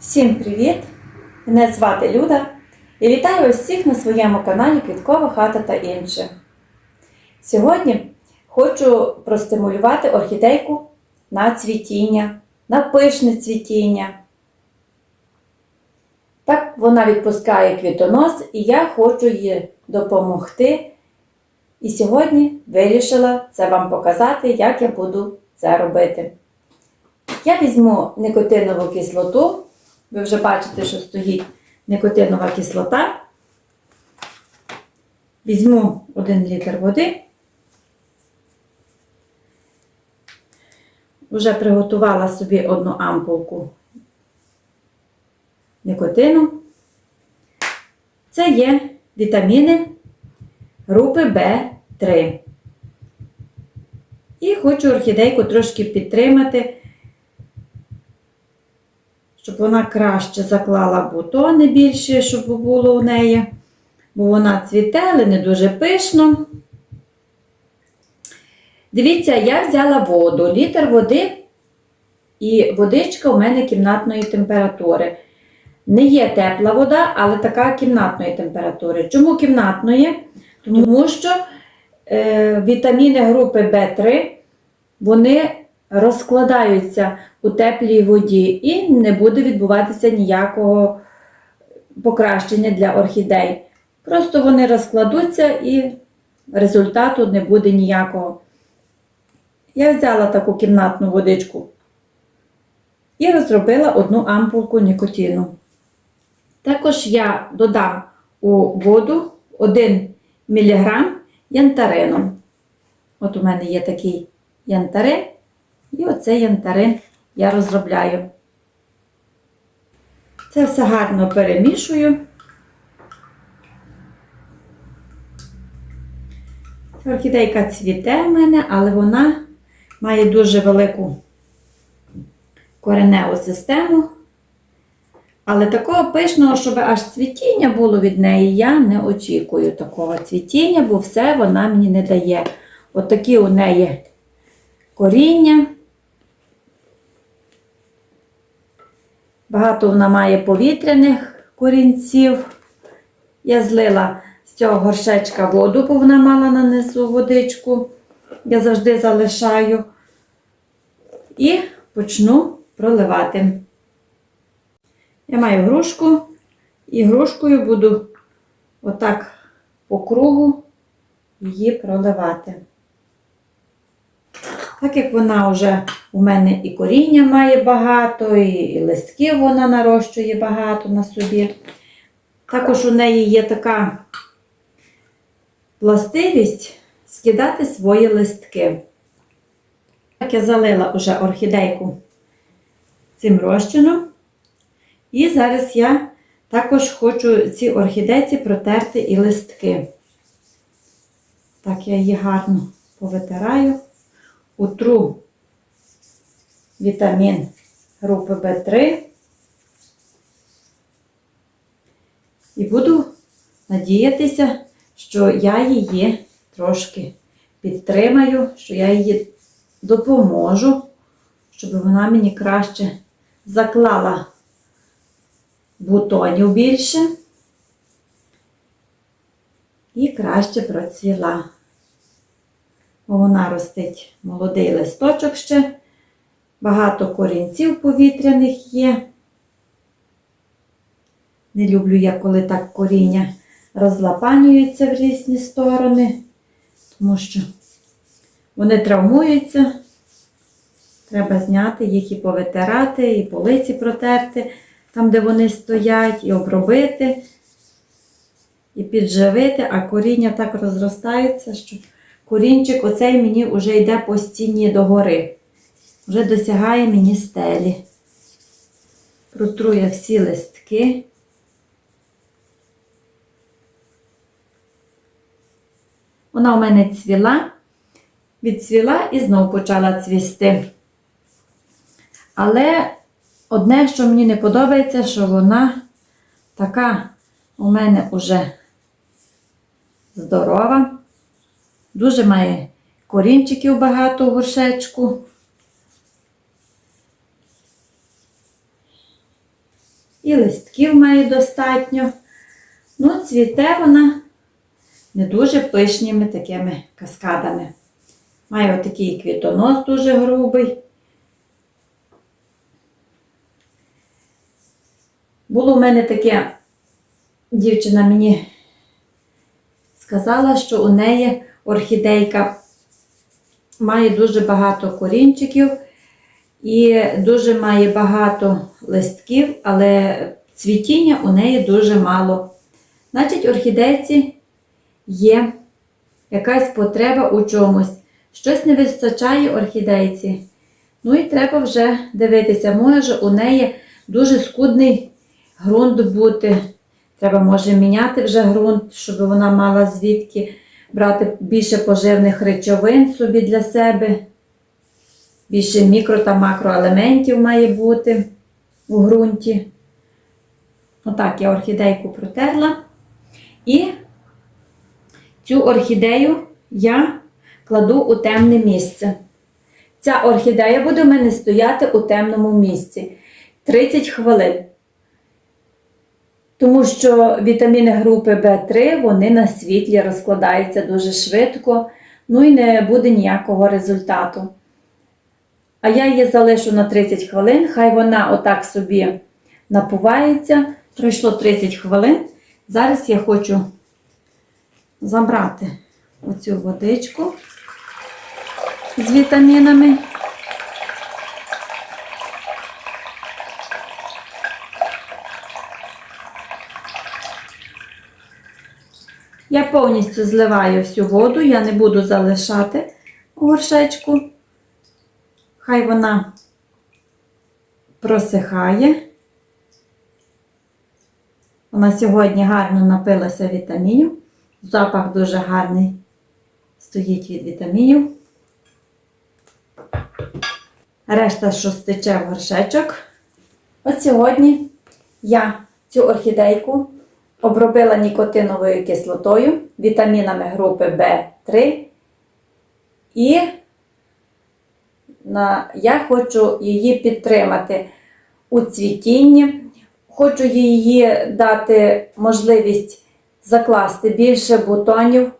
Всім привіт! Мене звати Люда і вітаю усіх на своєму каналі Квіткова хата та інше. Сьогодні хочу простимулювати орхідейку на цвітіння, на пишне цвітіння. Так вона відпускає квітонос, і я хочу їй допомогти. І сьогодні вирішила це вам показати, як я буду це робити. Я візьму никотинову кислоту. Ви вже бачите, що стоїть никотинова кислота. Візьму 1 літр води. Вже приготувала собі одну ампулку никотину. Це є вітаміни групи В3. І хочу орхідейку трошки підтримати щоб вона краще заклала бутони більше, щоб було у неї. Бо вона цвіте, але не дуже пишно. Дивіться, я взяла воду, літр води, і водичка у мене кімнатної температури. Не є тепла вода, але така кімнатної температури. Чому кімнатної? Тому що е, вітаміни групи В3 вони розкладаються у теплій воді і не буде відбуватися ніякого покращення для орхідей. Просто вони розкладуться і результату не буде ніякого. Я взяла таку кімнатну водичку і розробила одну ампулку нікотину. Також я додам у воду 1 мг янтарину. От у мене є такий янтарин. І оцей янтарин я розробляю. Це все гарно перемішую. Орхідейка цвіте в мене, але вона має дуже велику кореневу систему. Але такого пишного, щоб аж цвітіння було від неї, я не очікую такого цвітіння, бо все вона мені не дає. Отакі у неї коріння. Багато вона має повітряних корінців. Я злила з цього горшечка воду, бо вона мала нанизу водичку. Я завжди залишаю. І почну проливати. Я маю грушку, і грушкою буду отак по кругу її проливати. Так як вона вже у мене і коріння має багато, і, і листків вона нарощує багато на собі. Також у неї є така властивість скидати свої листки. Так я залила вже орхідейку цим розчином. І зараз я також хочу ці орхідейці протерти і листки. Так, я її гарно повитираю утру вітамін групи В3 і буду надіятися, що я її трошки підтримаю, що я її допоможу, щоб вона мені краще заклала бутонів більше і краще процвіла. Вона ростить молодий листочок ще, багато корінців повітряних є. Не люблю я, коли так коріння розлапанюються в різні сторони, тому що вони травмуються. Треба зняти їх і повитирати, і полиці протерти, там, де вони стоять, і обробити, і підживити, а коріння так розростається, що корінчик оцей мені вже йде по стіні догори. Вже досягає мені стелі. Протру всі листки. Вона у мене цвіла, відцвіла і знову почала цвісти. Але одне, що мені не подобається, що вона така у мене уже здорова. Дуже має корінчиків багато у горшечку. І листків має достатньо. Ну, цвіте вона не дуже пишніми такими каскадами. Має отакий квітонос дуже грубий. Було в мене таке, дівчина мені сказала, що у неї орхідейка має дуже багато корінчиків і дуже має багато листків, але цвітіння у неї дуже мало. Значить, орхідейці є якась потреба у чомусь. Щось не вистачає орхідейці. Ну і треба вже дивитися, може у неї дуже скудний ґрунт бути. Треба може міняти вже ґрунт, щоб вона мала звідки брати більше поживних речовин собі для себе. Більше мікро та макроелементів має бути у ґрунті. Отак я орхідейку протерла. І цю орхідею я кладу у темне місце. Ця орхідея буде в мене стояти у темному місці 30 хвилин. Тому що вітаміни групи В3 вони на світлі розкладаються дуже швидко, ну і не буде ніякого результату. А я її залишу на 30 хвилин, хай вона отак собі напувається. Пройшло 30 хвилин. Зараз я хочу забрати оцю водичку з вітамінами. Я повністю зливаю всю воду, я не буду залишати горшечку. Хай вона просихає. Вона сьогодні гарно напилася вітамінів. Запах дуже гарний стоїть від вітамінів. Решта, що стече в горшечок. От сьогодні я цю орхідейку обробила нікотиновою кислотою, вітамінами групи В3. І на, я хочу її підтримати у цвітінні. Хочу її дати можливість закласти більше бутонів,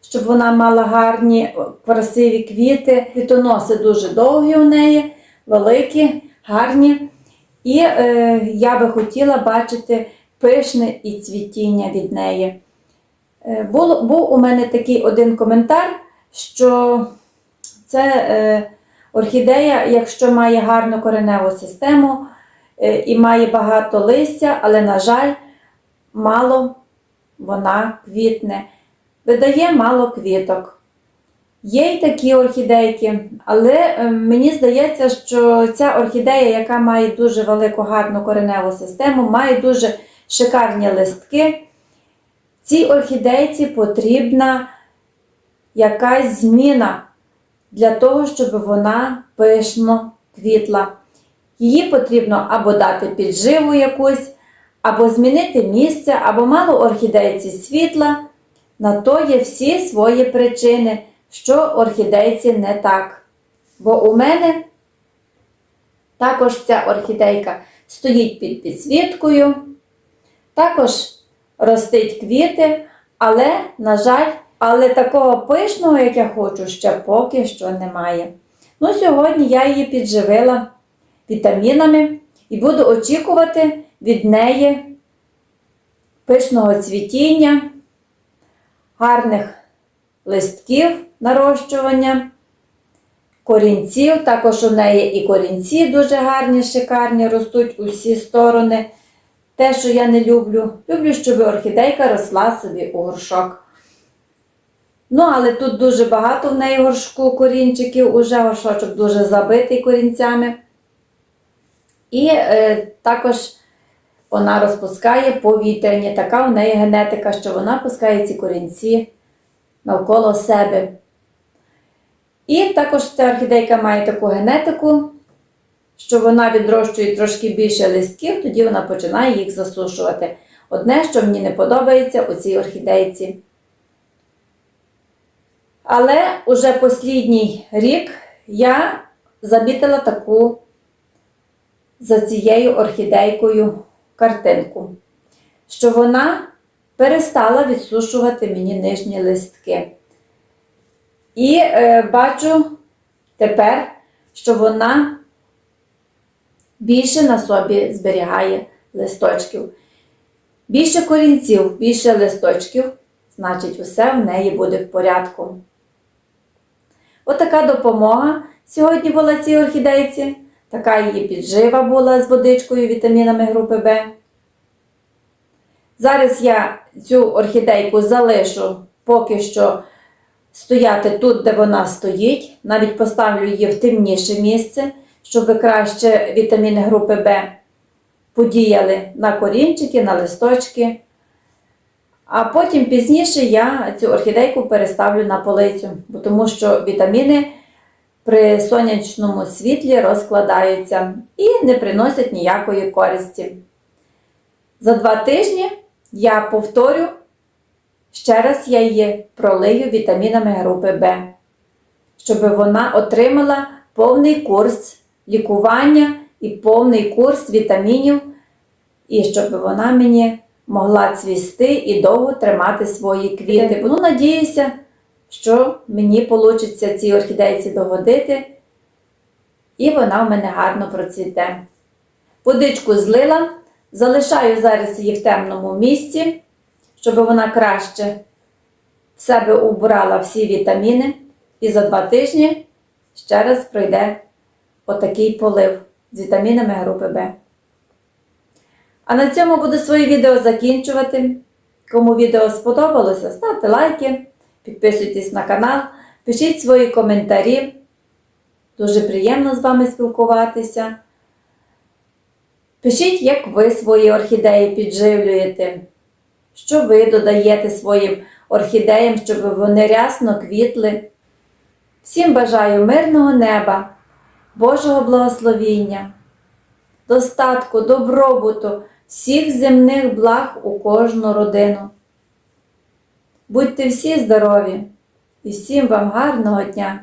щоб вона мала гарні, красиві квіти. Квітоноси дуже довгі у неї, великі, гарні. І е, я би хотіла бачити пишне і цвітіння від неї. Е, був у мене такий один коментар, що це е, орхідея, якщо має гарну кореневу систему е, і має багато листя, але, на жаль, мало вона квітне, видає мало квіток. Є й такі орхідейки, але е, мені здається, що ця орхідея, яка має дуже велику гарну кореневу систему, має дуже шикарні листки. Цій орхідейці потрібна якась зміна для того, щоб вона пишно квітла. Її потрібно або дати підживу якусь, або змінити місце, або мало орхідейці світла. На то є всі свої причини, що орхідейці не так. Бо у мене також ця орхідейка стоїть під підсвіткою, також ростить квіти, але, на жаль, але такого пишного, як я хочу, ще поки що немає. Ну, сьогодні я її підживила вітамінами і буду очікувати від неї пишного цвітіння, гарних листків нарощування, корінців. Також у неї і корінці дуже гарні, шикарні, ростуть у всі сторони. Те, що я не люблю, люблю, щоб орхідейка росла собі у горшок. Ну, але тут дуже багато в неї горшку корінчиків, уже горшочок дуже забитий корінцями. І е, також вона розпускає повітряні. Така в неї генетика, що вона пускає ці корінці навколо себе. І також ця орхідейка має таку генетику, що вона відрощує трошки більше листків, тоді вона починає їх засушувати. Одне, що мені не подобається у цій орхідейці. Але уже послідній рік я замітила таку за цією орхідейкою картинку, що вона перестала відсушувати мені нижні листки. І е, бачу тепер, що вона більше на собі зберігає листочків. Більше корінців, більше листочків, значить, усе в неї буде в порядку. Отака допомога сьогодні була цій орхідейці. Така її піджива була з водичкою, вітамінами групи В. Зараз я цю орхідейку залишу поки що стояти тут, де вона стоїть. Навіть поставлю її в темніше місце, щоб краще вітаміни групи В подіяли на корінчики, на листочки. А потім пізніше я цю орхідейку переставлю на полицю, бо тому що вітаміни при сонячному світлі розкладаються і не приносять ніякої користі. За два тижні я повторю, ще раз я її пролию вітамінами групи В, щоб вона отримала повний курс лікування і повний курс вітамінів, і щоб вона мені могла цвісти і довго тримати свої квіти. Ну, надіюся, що мені вийде цій орхідейці догодити, і вона в мене гарно процвіте. Водичку злила, залишаю зараз її в темному місці, щоб вона краще в себе убрала всі вітаміни. І за два тижні ще раз пройде отакий полив з вітамінами групи В. А на цьому буду своє відео закінчувати. Кому відео сподобалося, ставте лайки, підписуйтесь на канал, пишіть свої коментарі. Дуже приємно з вами спілкуватися. Пишіть, як ви свої орхідеї підживлюєте, що ви додаєте своїм орхідеям, щоб вони рясно квітли. Всім бажаю мирного неба, Божого благословіння, достатку, добробуту, всіх земних благ у кожну родину. Будьте всі здорові і всім вам гарного дня!